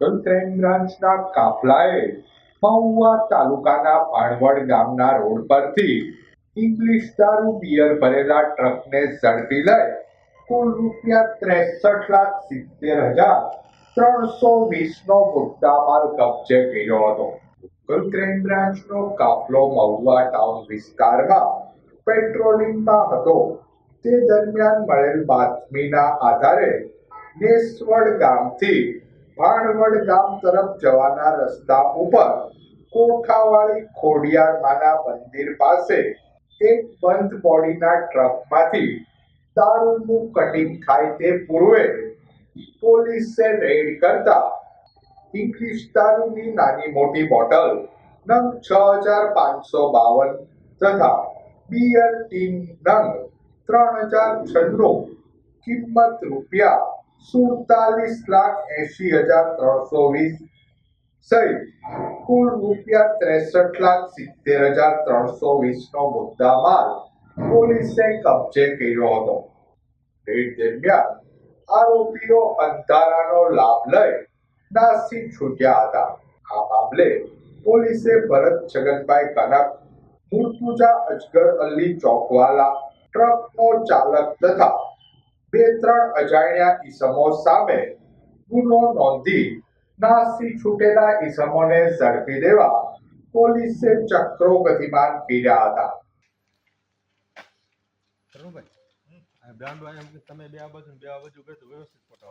Local crime બ્રાન્ચના કાફલાએ મહુવા તાલુકાના પાણવડ ગામના રોડ પરથી ઇંગ્લિશ દારૂ બિયર ભરેલા ટ્રકને ઝડપી લઈ કુલ રૂપિયા ત્રેસઠ લાખ સિત્તેર હજાર ત્રણસો વીસનો મુદ્દામાલ કબજે કર્યો હતો. લોકલ ક્રાઇમ બ્રાન્ચનો કાફલો મહુવા ટાઉન વિસ્તારમાં પેટ્રોલિંગમાં હતો. તે દરમિયાન મળેલ બાતમીના આધારે નેસવડ ગામથી ભાણવડ ગામ તરફ જવાના રસ્તા ઉપર કોઠાવાળી ખોડિયારમાના મંદિર પાસે એક બંધ બોડીના ટ્રકમાંથી દારૂનું કટિંગ થાય તે પૂર્વે પોલીસે રેડ કરતા ઇંગ્લિશ દારૂની નાની મોટી બોટલ, નંગ છ હજાર પાંચસો બાવન તથા બીયર ટીન નંગ ત્રણ હજાર છન્નું કિંમત રૂપિયા સુડતાલીસ લાખ એસી હજાર ત્રણસો વીસ સહિત કુલ રૂપિયા ત્રેસઠ લાખ સિત્તેર હજાર ત્રણસો વીસનો મુદ્દામાલ પોલીસે કબજે કર્યો હતો. રેડ દરમિયાન આરોપીઓ અંધારાનો લાભ લઈ નાસી છૂટ્યા હતા. આ મામલે પોલીસે ભરત છગનભાઈ કનક મુર્તુજા અજગર અલી ચોકવાલા, ટ્રકનો ચાલક તથા બે ત્રણ અજાણ્યા ઈસમો સામે ગુનો નોંધી નાસી છૂટેલા ઈસમોને ઝડપી દેવા પોલીસે ચક્રો ગતિમાન કર્યા હતા. તરુણભાઈ બ્રાન્ડ તમે બે આ બાજુ બે આ બાજુ ગયો વ્યવસ્થિત ફોટો